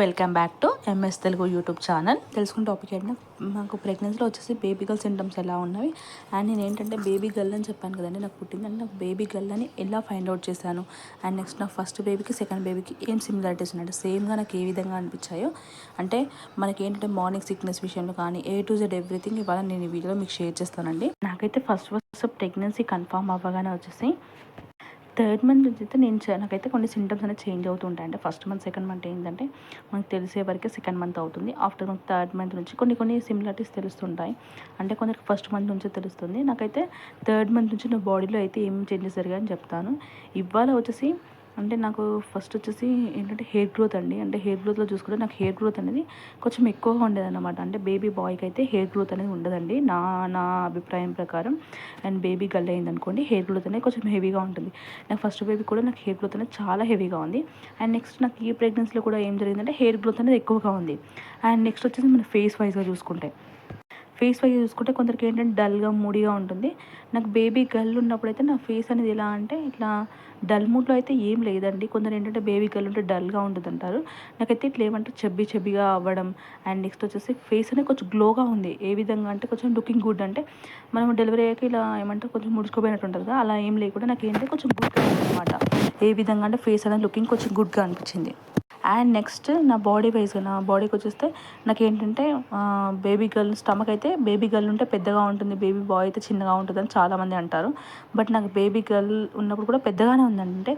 Welcome back to MS Telugu YouTube channel. తెలుసుకున్న topic ఏంటంటే మాకు ప్రెగ్నెన్సీలో వచ్చేసి బేబీ గర్ల్ సింటమ్స్ ఎలా ఉన్నవి అండ్ నేను ఏంటంటే బేబీ గర్ల్ అని చెప్పాను కదండి నాకు పుట్టిందంటే నాకు బేబీ గర్ల్ అని ఎలా ఫైండ్ అవుట్ చేశాను అండ్ నెక్స్ట్ నా ఫస్ట్ బేబీకి సెకండ్ బేబీకి ఏం సిమిలారిటీస్ ఉన్నాయంటే సేమ్గా నాకు ఏ విధంగా అనిపించాయో అంటే మనకి ఏంటంటే మార్నింగ్ సిక్నెస్ విషయంలో కానీ ఏ టు జెడ్ ఎవ్రీథింగ్ ఇవాళ నేను ఈ వీడియోలో మీకు షేర్ చేస్తానండి. నాకైతే ఫస్ట్ ఫస్ట్ ప్రెగ్నెన్సీ కన్ఫామ్ అవ్వగానే వచ్చేసి థర్డ్ మంత్ నుంచి అయితే నేను నాకైతే కొన్ని సింటమ్స్ అనేది చేంజ్ అవుతుంటాయి. అంటే ఫస్ట్ మంత్ సెకండ్ మంత్ ఏంటంటే మనకు తెలిసే వరకే సెకండ్ మంత్ అవుతుంది. ఆఫ్టర్ మంత్ థర్డ్ మంత్ నుంచి కొన్ని కొన్ని సిమిలారిటీస్ తెలుస్తుంటాయి. అంటే కొందరికి ఫస్ట్ మంత్ నుంచి తెలుస్తుంది. నాకైతే థర్డ్ మంత్ నుంచి నా బాడీలో అయితే ఏం చేంజెస్ జరిగాయని చెప్తాను. ఇవాళ వచ్చేసి అంటే నాకు ఫస్ట్ వచ్చేసి ఏంటంటే హెయిర్ గ్రోత్ అండి. అంటే హెయిర్ గ్రోత్లో చూసుకుంటే నాకు హెయిర్ గ్రోత్ అనేది కొంచెం ఎక్కువగా ఉండేదన్నమాట. అంటే బేబీ బాయ్కి అయితే హెయిర్ గ్రోత్ అనేది ఉండదండి. నా నా అభిప్రాయం ప్రకారం. అండ్ బేబీ గల్ అయింది అనుకోండి హెయిర్ గ్రోత్ అనేది కొంచెం హెవీగా ఉంటుంది. నాకు ఫస్ట్ బేబీ కూడా నాకు హెయిర్ గ్రోత్ అనేది చాలా హెవీగా ఉంది. అండ్ నెక్స్ట్ నాకు ఈ ప్రెగ్నెన్సీలో కూడా ఏం జరిగిందంటే హెయిర్ గ్రోత్ అనేది ఎక్కువగా ఉంది. అండ్ నెక్స్ట్ వచ్చేసి మన ఫేస్ వైజ్గా చూసుకుంటే. ఫేస్ వైజ్ చూసుకుంటే కొందరికి ఏంటంటే డల్గా మూడీగా ఉంటుంది. నాకు బేబీ గర్ల్ ఉన్నప్పుడైతే నా ఫేస్ అనేది ఎలా అంటే ఇట్లా డల్ మూడ్లో అయితే ఏం లేదండి. కొందరు ఏంటంటే బేబీ గర్ల్ ఉంటే డల్గా ఉంటుంది అంటారు నాకైతే ఇట్లా ఏమంటే చెబ్బి చెబ్బిగా అవ్వడం అండ్ నెక్స్ట్ వచ్చేసి ఫేస్ అనేది కొంచెం గ్లోగా ఉంది. ఏ విధంగా అంటే కొంచెం లుకింగ్ గుడ్ అంటే మనం డెలివరీ అయ్యాక ఇలా ఏమంటే కొంచెం ముడుచుకోపోయినట్టు ఉంటుంది కదా అలా ఏం లేకుండా నాకు ఏంటంటే కొంచెం గుడ్గా అనమాట ఏ విధంగా అంటే ఫేస్ అనేది లుకింగ్ కొంచెం గుడ్గా అనిపించింది. అండ్ నెక్స్ట్ నా బాడీ వైజ్ నా బాడీకి వచ్చేస్తే నాకు ఏంటంటే బేబీ గర్ల్ స్టమక్ అయితే బేబీ గర్ల్ ఉంటే పెద్దగా ఉంటుంది బేబీ బాయ్ అయితే చిన్నగా ఉంటుంది అని చాలామంది అంటారు. బట్ నాకు బేబీ గర్ల్ ఉన్నప్పుడు కూడా పెద్దగానే ఉందండి అంటే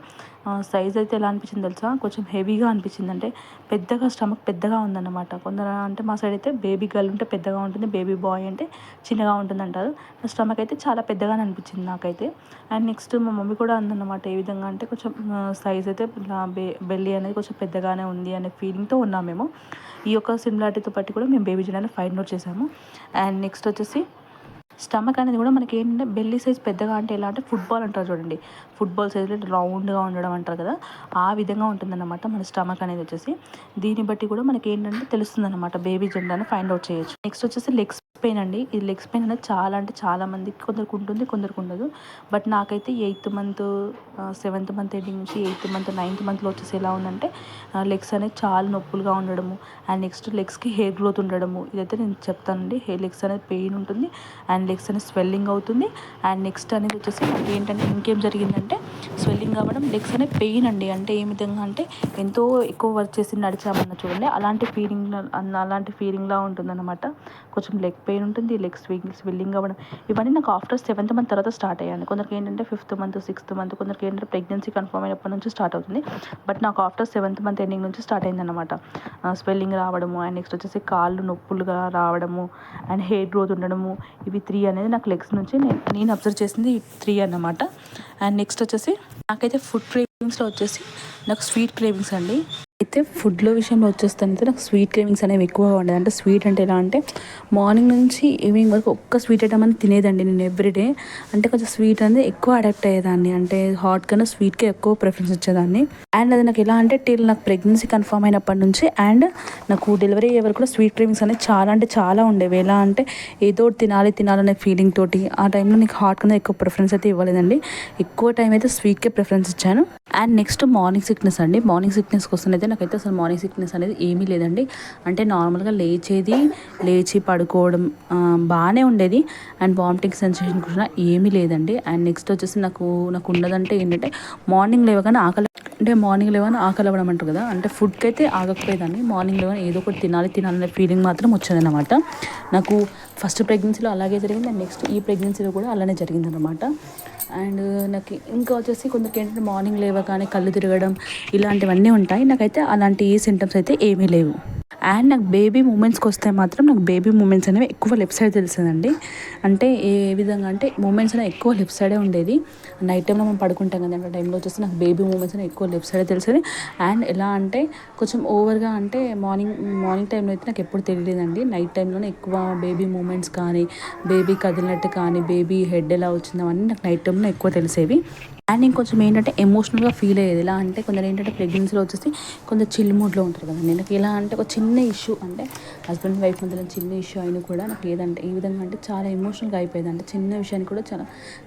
సైజ్ అయితే ఎలా అనిపించింది తెలుసా? కొంచెం హెవీగా అనిపించింది. అంటే పెద్దగా స్టమక్ పెద్దగా ఉందన్నమాట. కొందరు అంటే మా సైడ్ అయితే బేబీ గర్ల్ ఉంటే పెద్దగా ఉంటుంది బేబీ బాయ్ అంటే చిన్నగా ఉంటుంది అంటారు. నా స్టమక్ అయితే చాలా పెద్దగానే అనిపించింది నాకైతే. అండ్ నెక్స్ట్ మా మమ్మీ కూడా అందన్నమాట ఏ విధంగా అంటే కొంచెం సైజ్ అయితే బెల్లీ బెల్లి అనేది కొంచెం పెద్దగానే ఉంది అనే ఫీలింగ్తో ఉన్నాం మేము ఈ యొక్క సిమిలారిటీతో బట్టి కూడా మేము బేబీ జనాన్ని ఫైండ్ అవుట్ చేసాము అండ్ నెక్స్ట్ వచ్చేసి స్టమక్ అనేది కూడా మనకి ఏంటంటే బెల్లీ సైజ్ పెద్దగా అంటే ఎలా అంటే ఫుట్బాల్ అంటారు చూడండి. ఫుట్బాల్ సైజ్లో రౌండ్గా ఉండడం అంటారు కదా. ఆ విధంగా ఉంటుందన్నమాట మన స్టమక్ అనేది వచ్చేసి. దీన్ని బట్టి కూడా మనకి ఏంటంటే తెలుస్తుందన్నమాట బేబీ జెండాని అని ఫైండ్ అవుట్ చేయొచ్చు. నెక్స్ట్ వచ్చేసి లెగ్స్ పెయిన్ అండి. ఈ లెగ్స్ పెయిన్ అనేది చాలా అంటే చాలా మందికి కొందరికి ఉంటుంది కొందరికి ఉండదు. బట్ నాకైతే eighth month seventh month ending నుంచి ఎయిత్ మంత్ నైన్త్ మంత్లో వచ్చేసి ఎలా ఉందంటే లెగ్స్ అనేది చాలా నొప్పులుగా ఉండడము. అండ్ నెక్స్ట్ లెగ్స్కి హెయిర్ గ్రోత్ ఉండడము. ఇదైతే నేను చెప్తానండి. హెయిర్ లెగ్స్ అనేది పెయిన్ ఉంటుంది. అండ్ లెగ్స్ అనేది స్వెల్లింగ్ అవుతుంది. అండ్ నెక్స్ట్ అనేది వచ్చేసి నాకు ఏంటంటే ఇంకేం జరిగిందంటే స్వెల్లింగ్ అవ్వడం లెగ్స్ అనేది పెయిన్ అండి. అంటే ఏ విధంగా అంటే ఎంతో ఎక్కువ వర్క్ చేసి నడిచామన్న చూడండి. అలాంటి ఫీలింగ్ అలాంటి ఫీలింగ్లా ఉంటుందన్నమాట. కొంచెం లెగ్ పెయిన్ ఉంటుంది లెగ్ స్వింగ్ స్వెల్లింగ్ అవ్వడం. ఇవన్నీ నాకు ఆఫ్టర్ సెవెంత్ మంత్ తర్వాత స్టార్ట్ అయ్యాను కొందరికి ఏంటంటే ఫిఫ్త్ మంత్ సిక్స్త్ మంత్ కొందరికి ఏంటంటే ప్రెగ్నెన్సీ కన్ఫర్మ్ అయినప్పటి నుంచి స్టార్ట్ అవుతుంది. బట్ నాకు ఆఫ్టర్ సెవెంత్ మంత్ ఎండింగ్ నుంచి స్టార్ట్ అయిందనమాట స్వెల్లింగ్ రావడము అండ్ నెక్స్ట్ వచ్చేసి కాళ్ళు నొప్పులుగా రావడము అండ్ హెయిర్ గ్రోత్ ఉండడము ఇవి త్రీ అనేది నాకు లెగ్స్ నుంచి నేను నేను అబ్జర్వ్ చేసింది త్రీ అన్నమాట. అండ్ నెక్స్ట్ వచ్చేసి నాకైతే ఫుడ్ క్రేవింగ్స్లో వచ్చేసి నాకు స్వీట్ క్రేవింగ్స్ అండి. అయితే ఫుడ్లో విషయంలో వచ్చేస్తే నాకు స్వీట్ క్రేవింగ్స్ అనేవి ఎక్కువగా ఉండేది అంటే స్వీట్ అంటే ఎలా అంటే మార్నింగ్ నుంచి ఈవినింగ్ వరకు ఒక్క స్వీట్ ఐటమ్ అని తినేదండి నేను ఎవ్రీడే అంటే కొంచెం స్వీట్ అనేది ఎక్కువ అడాప్ట్ అయ్యేదాన్ని. అంటే హాట్ కన్నా స్వీట్కే ఎక్కువ ప్రిఫరెన్స్ ఇచ్చేదాన్ని. అండ్ అది నాకు ఎలా అంటే టిల్ నాకు ప్రెగ్నెన్సీ కన్ఫర్మ్ అయినప్పటి నుంచి అండ్ నాకు డెలివరీ అయ్యే వరకు కూడా స్వీట్ క్రేవింగ్స్ అనేవి చాలా అంటే చాలా ఉండేవి. ఎలా అంటే ఏదో తినాలి తినాలనే ఫీలింగ్ తోటి ఆ టైంలో నీకు హాట్ కన్నా ఎక్కువ ప్రిఫరెన్స్ అయితే ఇవ్వలేదండి. ఎక్కువ టైం అయితే స్వీట్కే ప్రిఫరెన్స్ ఇచ్చాను. అండ్ నెక్స్ట్ మార్నింగ్ సిక్నెస్ అండి. మార్నింగ్ సిక్నెస్ కోసం అయితే నాకైతే అసలు మార్నింగ్ సిక్నెస్ అనేది ఏమీ లేదండి. అంటే నార్మల్గా లేచేది లేచి పడుకోవడం బాగానే ఉండేది. అండ్ వామిటింగ్ సెన్సేషన్ కూడా ఏమీ లేదండి. అండ్ నెక్స్ట్ వచ్చేసి నాకు నాకు ఉన్నదంటే ఏంటంటే మార్నింగ్ లేవగానే ఆకలి అంటే మార్నింగ్ లేవని ఆకలి అవ్వడం అంటారు కదా. అంటే ఫుడ్కి అయితే ఆగకపోయేదాన్ని. మార్నింగ్ లేవని ఏదో ఒకటి తినాలి తినాలనే ఫీలింగ్ మాత్రం వచ్చేదన్నమాట. నాకు ఫస్ట్ ప్రెగ్నెన్సీలో అలాగే జరిగింది. అండ్ నెక్స్ట్ ఈ ప్రెగ్నెన్సీలో కూడా అలానే జరిగిందనమాట అండ్ నాకు ఇంకా వచ్చేసి కొందరికి ఏంటంటే మార్నింగ్ లేవగానే కళ్ళు తిరగడం ఇలాంటివన్నీ ఉంటాయి. నాకైతే అలాంటి ఏ సింటమ్స్ అయితే ఏమీ లేవు. అండ్ నాకు బేబీ మూమెంట్స్కి వస్తే మాత్రం నాకు బేబీ మూమెంట్స్ అనేవి ఎక్కువ లెఫ్ట్ సైడ్ తెలిసిందండి అంటే ఏ విధంగా అంటే మూమెంట్స్ అనేవి ఎక్కువ లెఫ్ట్ సైడే ఉండేది. నైట్ టైంలో మనం పడుకుంటాం కదా ఆ టైంలో వచ్చేసి నాకు బేబీ మూమెంట్స్ అనేవి ఎక్కువ లెఫ్ట్ సైడే తెలిసేది అండ్ ఎలా అంటే కొంచెం ఓవర్గా అంటే మార్నింగ్ మార్నింగ్ టైంలో అయితే నాకు ఎప్పుడు తెలియలేదండి. నైట్ టైంలోనే ఎక్కువ బేబీ మూమెంట్స్ కానీ బేబీ కదిలినట్టు కానీ బేబీ హెడ్ ఎలా వచ్చిందో అన్నీ నాకు నైట్ టైంలో ఎక్కువ తెలిసేవి. అండ్ ఇంకొంచెం ఏంటంటే ఎమోషనల్గా ఫీల్ అయ్యేది. ఎలా అంటే కొందరు ఏంటంటే ప్రెగ్నెన్సీలో వచ్చేసి కొంచెం చిల్ మూడ్లో ఉంటారు కదా. నేను ఎలా అంటే ఒక చిన్న ఇష్యూ అంటే హస్బెండ్ వైఫ్ మధ్యలో చిన్న ఇష్యూ అయినా కూడా నాకు ఏదంటే ఈ విధంగా అంటే చాలా ఎమోషనల్గా అయిపోయేది. అంటే చిన్న విషయానికి కూడా చాలా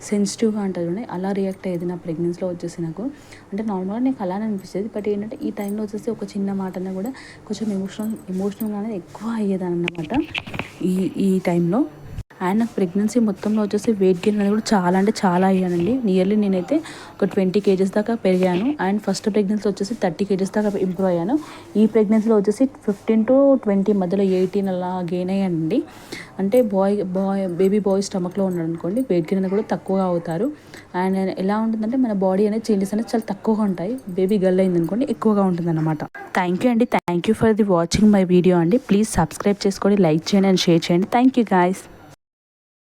సెన్సిటివ్గా ఉంటుంది అలా రియాక్ట్ అయ్యేది నా ప్రెగ్నెన్సీలో వచ్చేసి నాకు. అంటే నార్మల్గా నాకు అలానే అనిపిస్తుంది బట్ ఏంటంటే ఈ టైంలో వచ్చేసి ఒక చిన్న మాటన కూడా కొంచెం ఎమోషనల్ ఎమోషనల్గా అనేది ఎక్కువ అయ్యేది అన్నమాట ఈ ఈ టైంలో అండ్ నాకు ప్రెగ్నెన్సీ మొత్తంలో వచ్చేసి వెయిట్ గెయిన్ అనేది కూడా చాలా అంటే చాలా అయ్యానండి. నియర్లీ నేనైతే ఒక ట్వంటీ కేజెస్ దాకా పెరిగాను. అండ్ ఫస్ట్ ప్రెగ్నెన్సీ వచ్చేసి థర్టీ కేజెస్ దాకా ఇంప్రూవ్ అయ్యాను. ఈ ప్రెగ్నెన్సీలో వచ్చేసి ఫిఫ్టీన్ టు ట్వంటీ మధ్యలో ఎయిటీన్ అలా గెయిన్ అయ్యానండి. అంటే బాయ్ బాయ్ బేబీ బాయ్ స్టమక్లో ఉన్నాడు అనుకోండి వెయిట్ గెయిన్ అనేది కూడా తక్కువగా అవుతారు. అండ్ ఎలా ఉంటుందంటే మన బాడీ అనేది చేంజెస్ అనేది చాలా తక్కువగా ఉంటాయి. బేబీ గర్ల్ అయింది అనుకోండి ఎక్కువగా ఉంటుంది అనమాట థ్యాంక్ యూ అండి. Thank you for the watching my video అండి. ప్లీజ్ సబ్స్క్రైబ్ చేసుకోండి లైక్ చేయండి అండ్ షేర్ చేయండి. Thank you guys